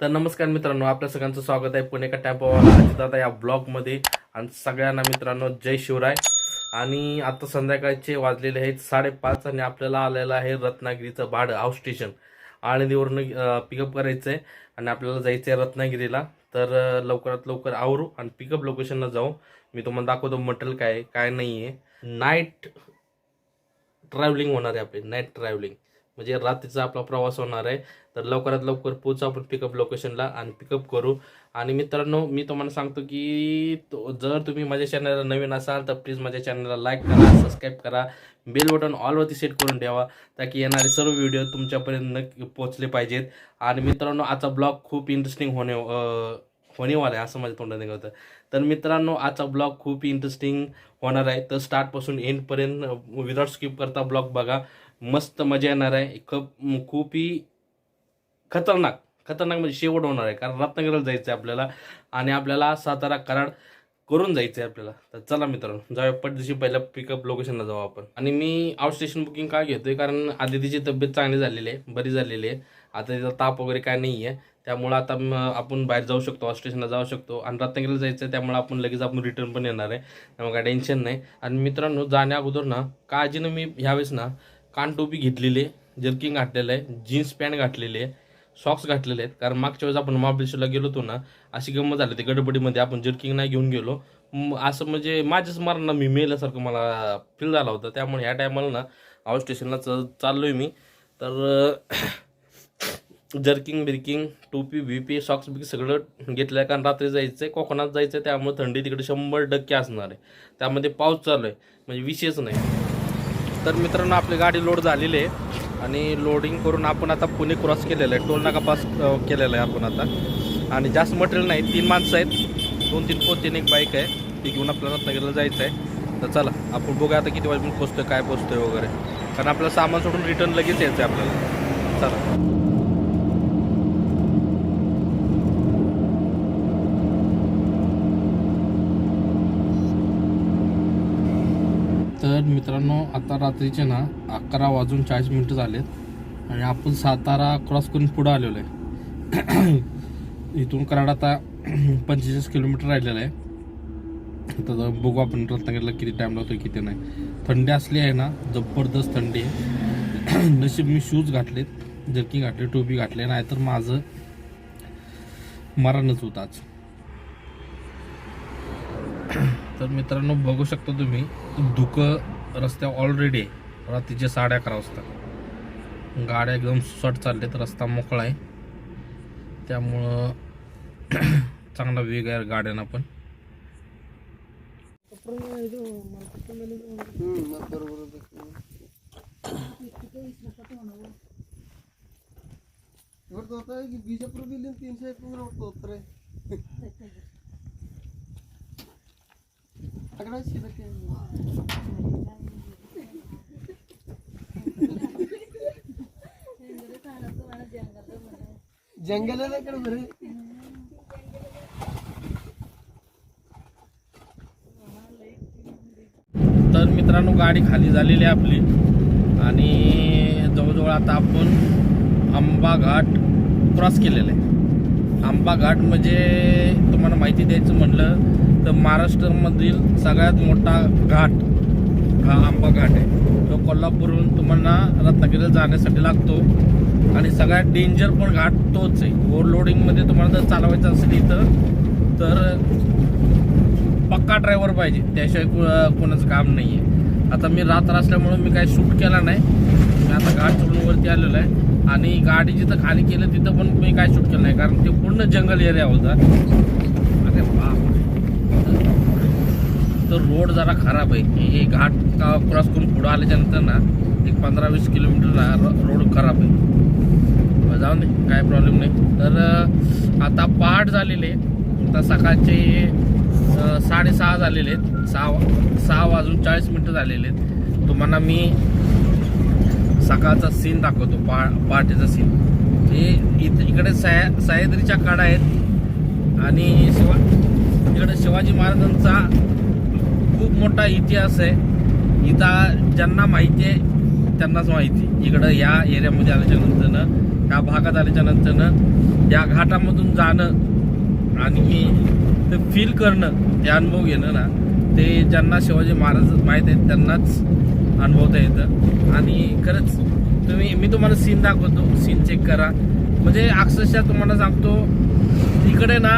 तर नमस्कार मित्रांनो आपल्या सगळ्यांचं स्वागत आहे पुणे का टॅम्पोवाला या ब्लॉगमध्ये आणि सगळ्यांना मित्रांनो जय शिवराय. आणि आता संध्याकाळचे वाजलेले आहेत साडेपाच आणि आपल्याला आलेलं आहे रत्नागिरीचं भाड हाऊस स्टेशन आळंदीवरनं पिकअप करायचं आहे आणि आपल्याला जायचं आहे रत्नागिरीला. तर लवकरात लवकर आवरू आणि पिकअप लोकेशनला जाऊ. मी तुम्हाला दाखवतो मटेरियल काय काय नाही आहे नाईट ट्रॅव्हलिंग होणार आहे आपली नाईट ट्रॅव्हलिंग म्हणजे रात्रीचा आपला प्रवास होणार आहे. तर लवकरात लवकर पोचू आपण पिकअप लोकेशनला आणि पिकअप करू. आणि मित्रांनो मी तुम्हाला सांगतो की तो- जर तुम्ही माझ्या चॅनलला नवीन असाल तर प्लीज माझ्या चॅनलला लाईक करा सबस्क्राईब करा. बेल बटन ऑलवरती सेट करून ठेवा ताकी येणारे सर्व व्हिडिओ तुमच्यापर्यंत नक्की पोचले पाहिजेत. आणि मित्रांनो आजचा ब्लॉग खूप इंटरेस्टिंग होणे होणेवाला आहे असं माझ्या तोंडात निघतं. तर मित्रांनो आजचा ब्लॉग खूप इंटरेस्टिंग होणार आहे. तर स्टार्टपासून एंडपर्यंत विदाउट स्किप करता ब्लॉग बघा. मस्त मजा येणार आहे. खूप खूपही खतरनाक खतरनाक म्हणजे शेवट होणार आहे. कारण रत्नागिरीला जायचं आहे आपल्याला आणि आपल्याला सातारा कराड करून जायचं आहे आपल्याला. तर चला मित्रांनो जाऊया. पटदिशी पहिल्या पिकअप लोकेशनला जाऊ आपण. आणि मी आउट स्टेशन बुकिंग का घेतोय? कारण आदितीची तब्येत चांगली झालेली आहे बरी झालेली आहे. आता तिचा ताप वगैरे काय नाही आहे त्यामुळं आता आपण बाहेर जाऊ शकतो आउट स्टेशनला जाऊ शकतो. आणि रत्नागिरीला जायचं आहे त्यामुळे आपण लगेच आपण रिटर्न पण येणार आहे. त्यामुळे काय टेन्शन नाही. आणि मित्रांनो जाण्या अगोदर ना काळजीनं मी ह्यावेळेस ना कानटोपी घेतलेली आहे जर्किंग घातलेलं आहे जीन्स पॅन्ट घातलेली आहे सॉक्स घातलेले आहेत. कारण मागच्या वेळेस आपण महाबळेश्वरला गेलो होतो ना अशी गंमत झाली होती. गडबडीमध्ये आपण जर्किंग नाही घेऊन गेलो. असं म्हणजे माझ्याच मारणं मी मेल्यासारखं मला फील झाला होता. त्यामुळे ह्या टायमाला ना आउट स्टेशनला च आहे मी. तर जर्किंग बिर्किंग टोपी बीपी सॉक्स बिक सगळं घेतलं आहे कारण रात्री जायचं आहे कोकणात जायचं आहे त्यामुळे थंडी तिकडे शंभर टक्के असणार आहे. त्यामध्ये पाऊस चालू आहे. म्हणजे विषयच नाही. तर मित्रांनो आपली गाडी लोड झालेली आहे. आणि लोडिंग करून आपण आता पुणे क्रॉस केलेलं आहे. टोल नाका पास केलेलं आहे आपण आता. आणि जास्त मटेरियल नाही. तीन माणसं आहेत. दोन तीन पोतीन एक बाईक आहे. ती घेऊन आपल्याला रत्नागिरीला जायचं आहे. तर चला आपण बघूया आता किती वाजून पोचतोय काय पोचतोय वगैरे. कारण आपलं सामान सोडून रिटर्न लगेच यायचं आहे आपल्याला. चला तर मित्रांनो आता रात्रीचे ना अकरा वाजून चाळीस मिनटं झालेत आणि आपण सातारा क्रॉस करून पुढं आलेलो आहे. इथून कराड आता पंचेचाळीस किलोमीटर राहिलेलं आहे. तर बघू आपण रत्नागिरीला किती टाईम लागतो किती नाही. थंडी असली आहे ना जबरदस्त थंडी आहे. नशीब मी शूज घातलेत जर्की घातले टोपी घातले नाहीतर माझं मरणच होतं आज. तर मित्रांनो बघू शकता तुम्ही धुकं रस्त्यावर ऑलरेडी रात्रीचे साडे अकरा वाजता. गाड्या घेऊन सुसाट चाललेत रस्ता मोकळा आहे. त्यामुळं चांगला वेग आहे गाड्यांना पण. तीनशे तर जंगल बरे. तर मित्रांनो गाडी खाली झालेली आहे आपली. आणि जवळजवळ आता आपण आंबा घाट क्रॉस केलेला आहे. आंबा घाट म्हणजे तुम्हाला माहिती द्यायचं म्हटलं तर महाराष्ट्रामधील सगळ्यात मोठा घाट हा आंबा घाट आहे. तो कोल्हापूरहून तुम्हाला रत्नागिरीला जाण्यासाठी लागतो. आणि सगळ्यात डेंजर पण घाट तोच आहे. ओव्हरलोडिंगमध्ये तुम्हाला जर चालवायचं असेल इथं तर पक्का ड्रायव्हर पाहिजे. त्याशिवाय को- कोणाचं काम नाही आहे आता मी रात्र असल्यामुळं मी काही शूट केला नाही. मी आता घाट सोडून वरती आलेलो आहे. आणि गाडी जिथं खाली केलं तिथं पण मी काय शूट केलं नाही. कारण ते पूर्ण जंगल एरिया होता अरे बाप तर रोड जरा खराब आहे. हे घाट क्रॉस करून पुढं आल्याच्यानंतर ना एक पंधरा वीस किलोमीटर रोड खराब आहे. जाऊन जाऊ दे काय प्रॉब्लेम नाही. तर आता पहाट झालेले आता सकाळचे साडेसहा झालेले आहेत. सहा सहा वाजून चाळीस मिनटं झालेले आहेत. तुम्हाला मी सकाळचा सीन दाखवतो पहा पहाटेचा सीन हे इथं इकडे सह्या सह्याद्रीच्या काडा आहेत. आणि शिवा इकडे शिवाजी महाराजांचा खूप मोठा इतिहास आहे. इथं ज्यांना माहिती आहे त्यांनाच माहिती. इकडं या एरियामध्ये आल्याच्या नंतरनं ह्या भागात आल्याच्या नंतरनं या घाटामधून जाणं आणि ते फील करणं ते अनुभव घेणं ना ते ज्यांना शिवाजी महाराज माहीत आहेत त्यांनाच अनुभवता येतं. आणि खरंच तुम्ही मी तुम्हाला सीन दाखवतो. सीन चेक करा. म्हणजे अक्षरशः तुम्हाला सांगतो इकडे ना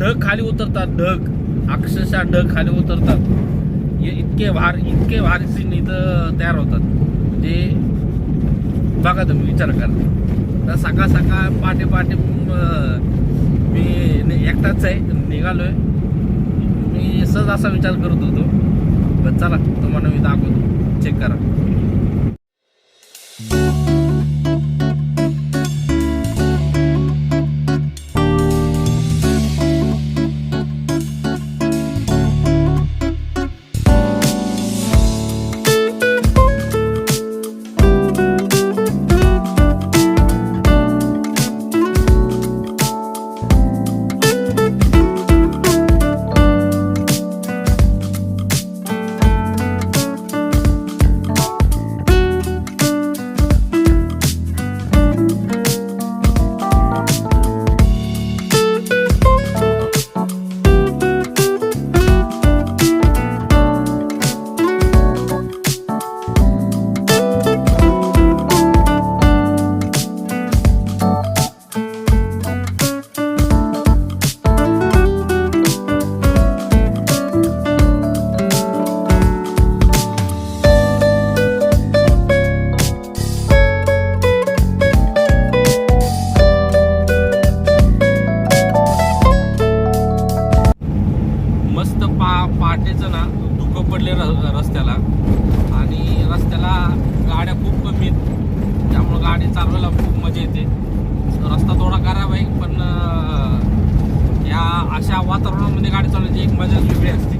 ढग खाली उतरतात ढग. अक्षरशः ढग खाली उतरतात. इतके भार इतके भारी सीन इथं तयार होतात. म्हणजे बघा तुम्ही विचार करा. तर सकाळ सकाळ पहाटे पहाटे मी एकटाच आहे निघालोय. मी सहज असा विचार करत होतो. चला तुम्हाला मी दाखवतो. चेक करा. रस्त्याला. आणि रस्त्याला गाड्या खूप कमी आहेत. त्यामुळं गाडी चालवायला खूप मजा येते. रस्ता थोडा खराब आहे पण या अशा वातावरणामध्ये गाडी चालवायची एक मजा वेगळी असते.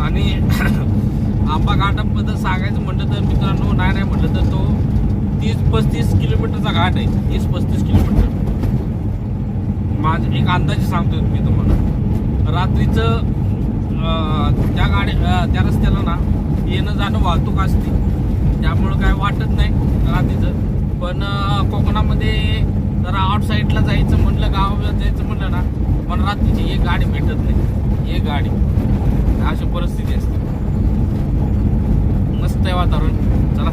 आणि आंबा घाटाबद्दल सांगायचं म्हटलं तर मित्रांनो नाही नाही म्हटलं तर तो तीस पस्तीस किलोमीटरचा घाट आहे. तीस पस्तीस किलोमीटर. माझ एक अंदाजे सांगतोय मी तुम्हाला. रात्रीचं त्या गाड्या त्या रस्त्याला ना येणं जाणं वाहतूक असते. त्यामुळं काय वाटत नाही रात्रीचं. पण कोकणामध्ये जरा आउटसाईडला जायचं म्हटलं गावाला जायचं म्हटलं ना पण रात्रीची एक गाडी भेटत नाही. एक गाडी. अशी परिस्थिती असते. मस्त आहे वातावरण. चला.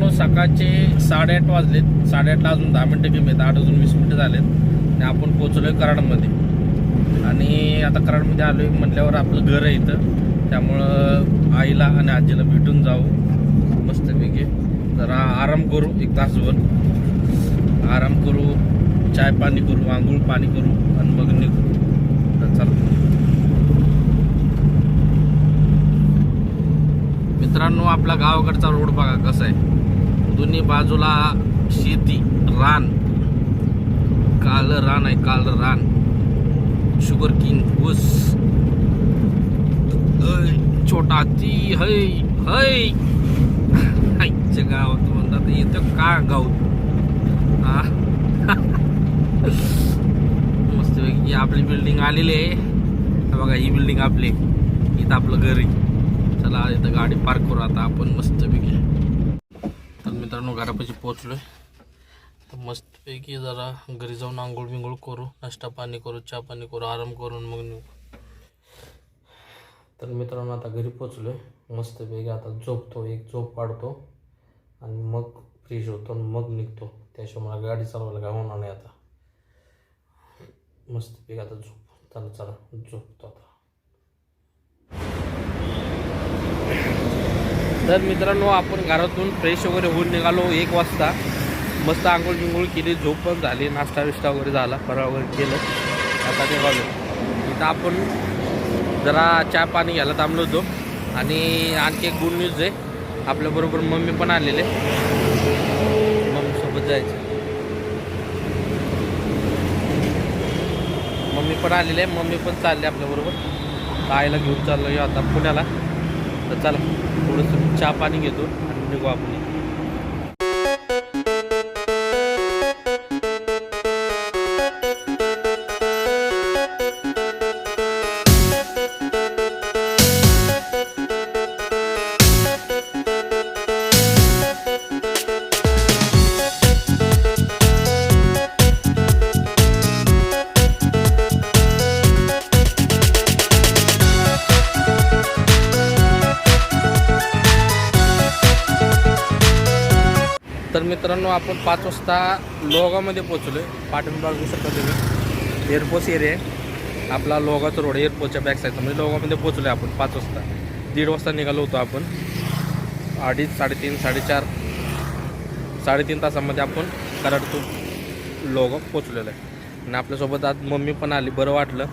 मित्रांनो सकाळचे साडेआठ वाजलेत. साडेआठला अजून दहा मिनटं कमी आहेत. आठ अजून वीस मिनटं झालेत. आणि आपण पोचलोय कराडमध्ये. आणि आता कराडमध्ये आलोय म्हटल्यावर आपलं घर आहे इथं. त्यामुळं आईला आणि आजीला भेटून जाऊ. मस्तपैकी. जरा आराम करू एक तासभर. आराम करू चाय पाणी करू आंघोळ पाणी करू आणि मग निघू. तर चला. मित्रांनो आपला गावाकडचा रोड बघा कसा आहे. दोन्ही बाजूला शेती रान. काल रान आहे काल रान. शुगर किंग ऊस. छोटा ती है हय. आईच्या गावात म्हणतात इथं का गाव हा मस्तपैकी आपली बिल्डिंग आलेली आहे. बघा ही बिल्डिंग आपली इथं आपलं घर आहे. चला इथं गाडी पार्क करू. आता आपण मस्तपैकी तर मित्रांनो घरापाशी पोचलोय तर मस्तपैकी जरा घरी जाऊन आंघोळ बिंघोळ करू नाश्ता पाणी करू चहा पाणी करू आराम करून मग निघू. तर मित्रांनो आता घरी पोचलोय मस्तपैकी आता झोपतो एक झोप पाडतो आणि मग फ्रेश होतो आणि मग निघतो. त्याशिवाय मला गाडी चालवायला काय होणार नाही आता. मस्तपैकी आता झोप. चला चला झोपतो आता. तर मित्रांनो आपण घरातून फ्रेश वगैरे होऊन निघालो. एक वाजता मस्त आंघोळ जिंघोळ केली. झोप पण झाली. नाश्ता विश्ता वगैरे झाला. फराळ वगैरे केलं. आता ते इथं आपण जरा चहा पाणी घ्यायला थांबलो होतो. आणि आणखी एक गुड न्यूज आहे. आपल्याबरोबर मम्मी पण आलेले. मम्मीसोबत जायचं. मम्मी पण आलेले. आहे मम्मी पण चालले आपल्याबरोबर आईला घेऊन चाललो आता पुण्याला. तर चला. थोडंसं चहा पाणी घेतो आणि निघू आपण. मित्रांनो आपण पाच वाजता लोगामध्ये पोचलो आहे पाटण बघू शकता तुम्ही. एअरपोर्ट एरिया आहे. आपला लोगाचा रोड एअरपोर्टच्या बॅक साईडचा म्हणजे लोगामध्ये पोचलो आहे आपण पाच वाजता. दीड वाजता निघालो होतो आपण. अडीच साडेतीन साडेचार साडेतीन तासामध्ये आपण कराड टू लोग पोचलेलो आहे. आणि आपल्यासोबत आज मम्मी पण आली बरं वाटलं.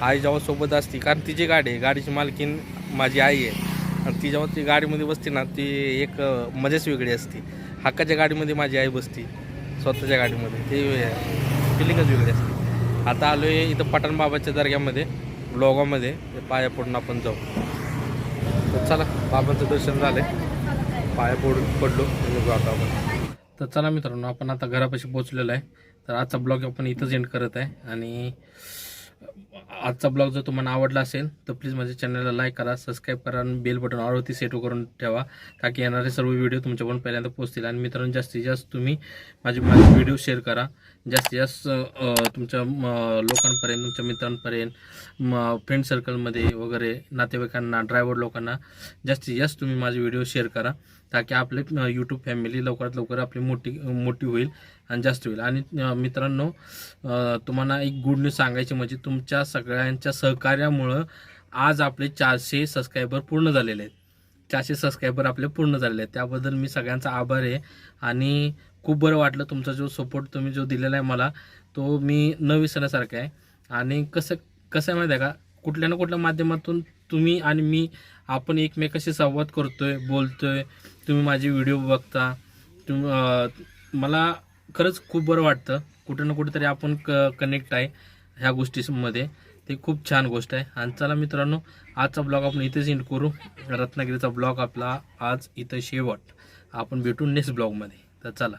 आई जेव्हा सोबत असती कारण तिची गाडी आहे. गाडीची मालकीन माझी आई आहे. आणि ती जेव्हा ती गाडीमध्ये बसते ना ती एक मजेच मजाच वेगळी असते. हक्काच्या गाडीमध्ये माझी आई बसती. स्वतःच्या गाडीमध्ये. ते फिलिंगच वेगळी असते. आता आलो आहे इथं पठाणबाबाच्या दर्ग्यामध्ये ब्लॉगामध्ये. ते पाया पडून आपण जाऊ. तर चला बाबांचं दर्शन झालं पाया पडून पडलो निघू आता आपण. तर चला मित्रांनो आपण आता घरापाशी पोहोचलेलो आहे. तर आजचा ब्लॉग आपण इथंच एंड करत आहे. आणि आजचा ब्लॉग जर तुम्हाला आवडला असेल तर प्लीज माझ्या चॅनलला लाईक करा सबस्क्राईब करा आणि बेल बटन ऑलवरती सेट करून ठेवा ताकी येणारे सर्व व्हिडिओ तुमच्यापर्यंत पहिल्यांदा पोहोचतील. आणि मित्रांनो जास्तीत जास्त तुम्ही माझे माझे व्हिडिओ शेअर करा. जास्तीत जास्त तुमच्या लोकांपर्यंत तुमच्या मित्रांपर्यंत फ्रेंड सर्कलमध्ये वगैरे नातेवाईकांना ड्रायव्हर लोकांना जास्तीत जास्त तुम्ही माझे व्हिडिओ शेअर करा. ताकी आपले यूट्यूब फॅमिली लवकरात लवकर आपली मोठी मोठी होईल आणि जास्त होईल. आणि मित्रांनो तुम्हाला एक गुड न्यूज सांगायची म्हणजे तुमच्या सगळ्यांच्या सहकार्यामुळं आज आपले चारशे सबस्क्रायबर पूर्ण झालेले आहेत. चारशे सबस्क्रायबर आपले पूर्ण झालेले आहेत. त्याबद्दल मी सगळ्यांचा आभार आहे आणि खूप बरं वाटलं तुमचा जो सपोर्ट तुम्ही जो दिलेला आहे मला तो मी न विसरण्यासारखा आहे. आणि कसं कसं आहे माहिती आहे का? कुठल्या ना कुठल्या माध्यमातून तुम्ही आणि मी आपण एकमेकाशी संवाद करतोय बोलतोय. तुम्ही माझे व्हिडिओ बघता. तुम्ही मला खरंच खूप बरं वाटतं. कुठं ना कुठेतरी आपण क कनेक्ट आहे ह्या गोष्टीमध्ये. ते खूप छान गोष्ट आहे. आणि चला मित्रांनो आजचा ब्लॉग आपण इथेच एंड करू. रत्नागिरीचा ब्लॉग आपला आज इथं शेवट. आपण भेटू नेक्स्ट ब्लॉगमध्ये तर चला.